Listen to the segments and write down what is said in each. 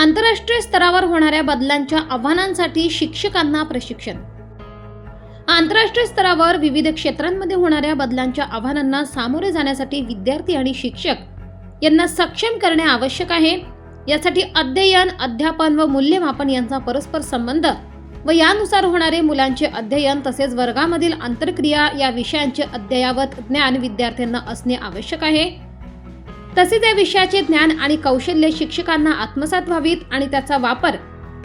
आंतरराष्ट्रीय स्तरावर होणाऱ्या बदलांच्या आव्हानांसाठी शिक्षकांना प्रशिक्षण. आंतरराष्ट्रीय स्तरावर विविध क्षेत्रांमध्ये होणाऱ्या बदलांच्या आव्हानांना सामोरे जाण्यासाठी विद्यार्थी आणि शिक्षक यांना सक्षम करणे आवश्यक आहे. यासाठी अध्ययन अध्यापन व मूल्यमापन यांचा परस्पर संबंध व यानुसार होणारे मुलांचे अध्ययन तसेच वर्गामधील आंतरक्रिया या विषयांचे अद्ययावत ज्ञान विद्यार्थ्यांना असणे आवश्यक आहे. तसेच या विषयाचे ज्ञान आणि कौशल्य शिक्षकांना आत्मसात व्हावीत आणि त्याचा वापर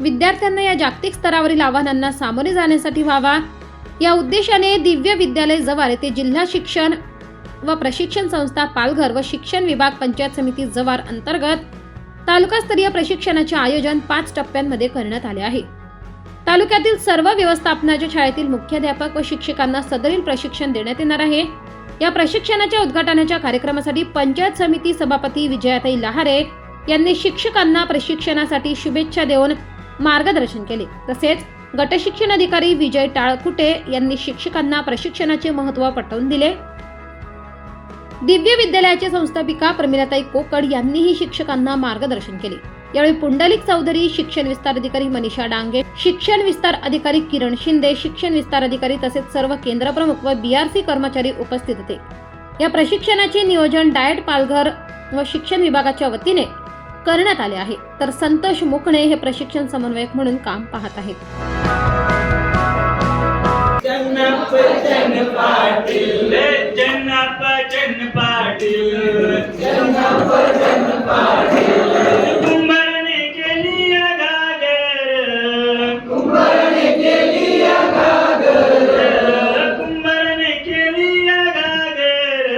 विद्यार्थ्यांना या जागतिक स्तरावरील आव्हानांना सामोरे जाण्यासाठी व्हावा. या उद्देशाने दिव्य विद्यालय जवार येथे जिल्हा शिक्षण व प्रशिक्षण संस्था पालघर व शिक्षण विभाग पंचायत समिती जवार अंतर्गत तालुकास्तरीय प्रशिक्षणाचे आयोजन पाच टप्प्यांमध्ये करण्यात आले आहे. तालुक्यातील सर्व व्यवस्थापनाच्या शाळेतील मुख्याध्यापक व शिक्षकांना सदरील प्रशिक्षण देण्यात येणार आहे. या प्रशिक्षणाच्या उद्घाटनाच्या कार्यक्रमासाठी पंचायत समिती सभापती विजयाताई लहारे यांनी शिक्षकांना प्रशिक्षणासाठी शुभेच्छा देऊन मार्गदर्शन केले. तसेच गटशिक्षण अधिकारी विजय टाळकुटे यांनी शिक्षकांना प्रशिक्षणाचे महत्त्व पटवून दिले. दिव्य विद्यालयाचे संस्थापिका प्रमिलाताई कोकड यांनीही शिक्षकांना मार्गदर्शन केले. यावेळी पुंडलिक चौधरी शिक्षण विस्तार अधिकारी मनीषा डांगे शिक्षण विस्तार अधिकारी किरण शिंदे शिक्षण विस्तार अधिकारी तसेच सर्व केंद्रप्रमुख व बीआरसी कर्मचारी उपस्थित होते. या प्रशिक्षणाचे नियोजन डायट पालघर व शिक्षण विभागाच्या वतीने करण्यात आले आहे. तर संतोष मुकणे हे प्रशिक्षण समन्वयक म्हणून काम पाहत आहेत. जन पाटील. जन्नप जन पाटील कुंभारने केली गागर कुंभारने केली गागर कुंभारने केली या घागर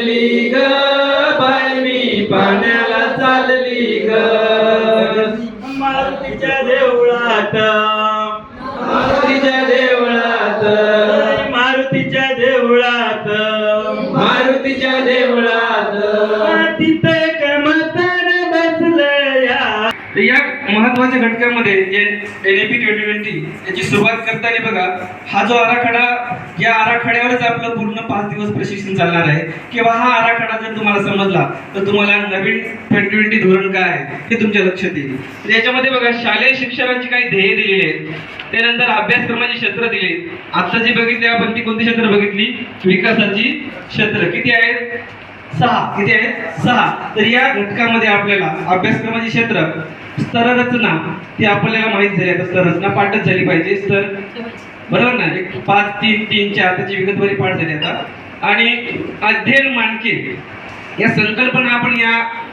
आणली ग बाय मी पाण्याला चालली ग. मारुतीच्या देवळात. मारुतीच्या देवळात. मारुतीच्या देवळात. मारुतीच्या देवळात. तिथे तर या महत्त्वाच्या घटकामध्ये N A P twenty twenty याची सुरुवात करताना बघा हा जो आराखडा या आराखड्यावरच आपलं पूर्ण पाच दिवस प्रशिक्षण चालणार आहे. किंवा हा आराखडा जर तुम्हाला समजला तर तुम्हाला नवीन ट्वेंटी ट्वेंटी धोरण काय आहे हे तुमच्या लक्षात येईल. तर याच्यामध्ये बघा शालेय शिक्षणाची काही ध्येय दिलेली आहेत. त्यानंतर अभ्यासक्रमाची क्षेत्र दिली आता जी बघितली आपण ती कोणती क्षेत्र बघितली? विकासाची क्षेत्र. किती आहेत? सहा. किती आहेत? सहा. तर या घटकामध्ये आपल्याला अभ्यासक्रमाचे क्षेत्र स्तररचना ती आपल्याला माहीत झाली. आता स्तररचना पाठच झाली पाहिजे. स्तर बरोबर ना? एक पाच तीन तीन चार त्याची विगतवारी पाठ झाली आता. आणि अध्ययन मानके या संकल्पना आपण या